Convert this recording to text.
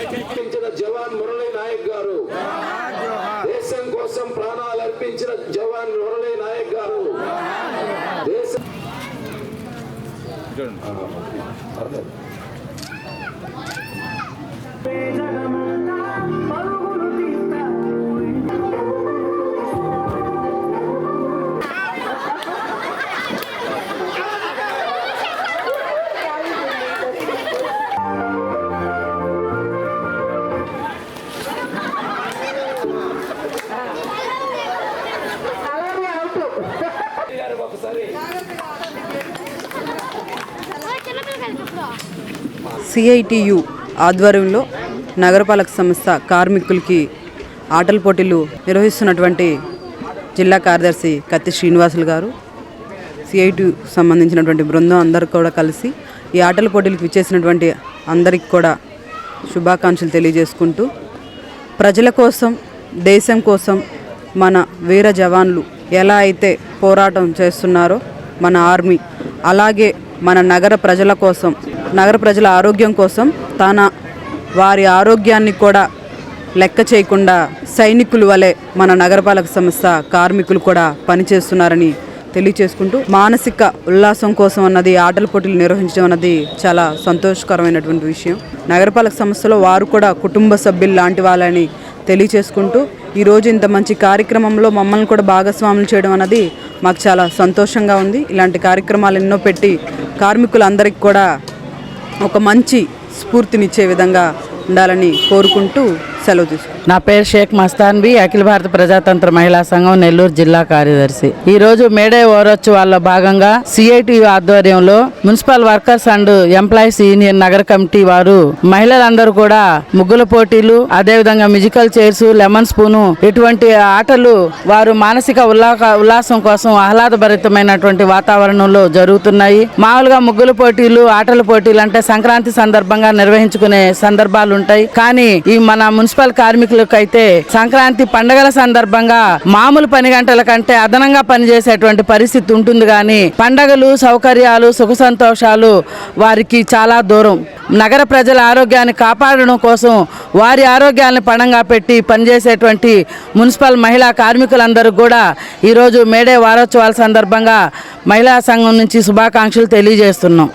అర్పించిన జవాన్ మురళీ నాయక్ గారు. దేశం కోసం ప్రాణాలు అర్పించిన జవాన్ మురళీ నాయక్ గారు. దేశం సిఐటియు ఆధ్వర్యంలో నగరపాలక సంస్థ కార్మికులకి ఆటల పోటీలు నిర్వహిస్తున్నటువంటి జిల్లా కార్యదర్శి కత్తి శ్రీనివాసులు గారు సిఐటి సంబంధించినటువంటి బృందం అందరూ కూడా కలిసి ఈ ఆటల పోటీలకు విచ్చేసినటువంటి అందరికి కూడా శుభాకాంక్షలు తెలియజేసుకుంటూ ప్రజల కోసం దేశం కోసం మన వీర జవాన్లు ఎలా అయితే పోరాటం చేస్తున్నారో మన ఆర్మీ అలాగే మన నగర ప్రజల కోసం నగర ప్రజల ఆరోగ్యం కోసం తన వారి ఆరోగ్యాన్ని కూడా లెక్క చేయకుండా సైనికులు వలె మన నగరపాలక సంస్థ కార్మికులు కూడా పనిచేస్తున్నారని తెలియచేసుకుంటూ మానసిక ఉల్లాసం కోసం అన్నది ఆటల పోటీలు నిర్వహించడం అన్నది చాలా సంతోషకరమైనటువంటి విషయం. నగరపాలక సంస్థలో వారు కూడా కుటుంబ సభ్యులు లాంటి వాళ్ళని తెలియచేసుకుంటూ ఈరోజు ఇంత మంచి కార్యక్రమంలో మమ్మల్ని కూడా భాగస్వాములు చేయడం అన్నది మాకు చాలా సంతోషంగా ఉంది. ఇలాంటి కార్యక్రమాలు ఎన్నో పెట్టి కార్మికులందరికీ కూడా ఒక మంచి స్ఫూర్తినిచ్చే విధంగా ఉండాలని కోరుకుంటూ సెలవు తీసుకుంటాం. నా పేరు షేక్ మస్తాన్బీ అఖిల భారత ప్రజాతంత్ర మహిళా సంఘం నెల్లూరు జిల్లా కార్యదర్శి. ఈ రోజు మేడే ఓరోత్సవాల్లో భాగంగా సిఐటి ఆధ్వర్యంలో municipal workers and employees union నగర కమిటీ వారు మహిళలందరూ కూడా ముగ్గుల పోటీలు అదేవిధంగా మ్యూజికల్ చైర్స్ లెమన్ స్పూను ఇటువంటి ఆటలు వారు మానసిక ఉల్లాక ఉల్లాసం కోసం ఆహ్లాదభరితమైనటువంటి వాతావరణంలో జరుగుతున్నాయి. మామూలుగా ముగ్గుల పోటీలు ఆటల పోటీలు అంటే సంక్రాంతి సందర్భంగా నిర్వహించుకునే సందర్భాలు ఉంటాయి కానీ ఈ మన మున్సిపల్ మున్సిపల్ కార్మికులకైతే సంక్రాంతి పండగల సందర్భంగా మామూలు పని గంటల కంటే అదనంగా పనిచేసేటువంటి పరిస్థితి ఉంటుంది కానీ పండగలు సౌకర్యాలు సుఖ సంతోషాలు వారికి చాలా దూరం. నగర ప్రజల ఆరోగ్యాన్ని కాపాడడం కోసం వారి ఆరోగ్యాన్ని పణంగా పెట్టి పనిచేసేటువంటి మున్సిపల్ మహిళా కార్మికులందరూ కూడా ఈరోజు మేడే వారోత్సవాల సందర్భంగా మహిళా సంఘం నుంచి శుభాకాంక్షలు తెలియజేస్తున్నాం.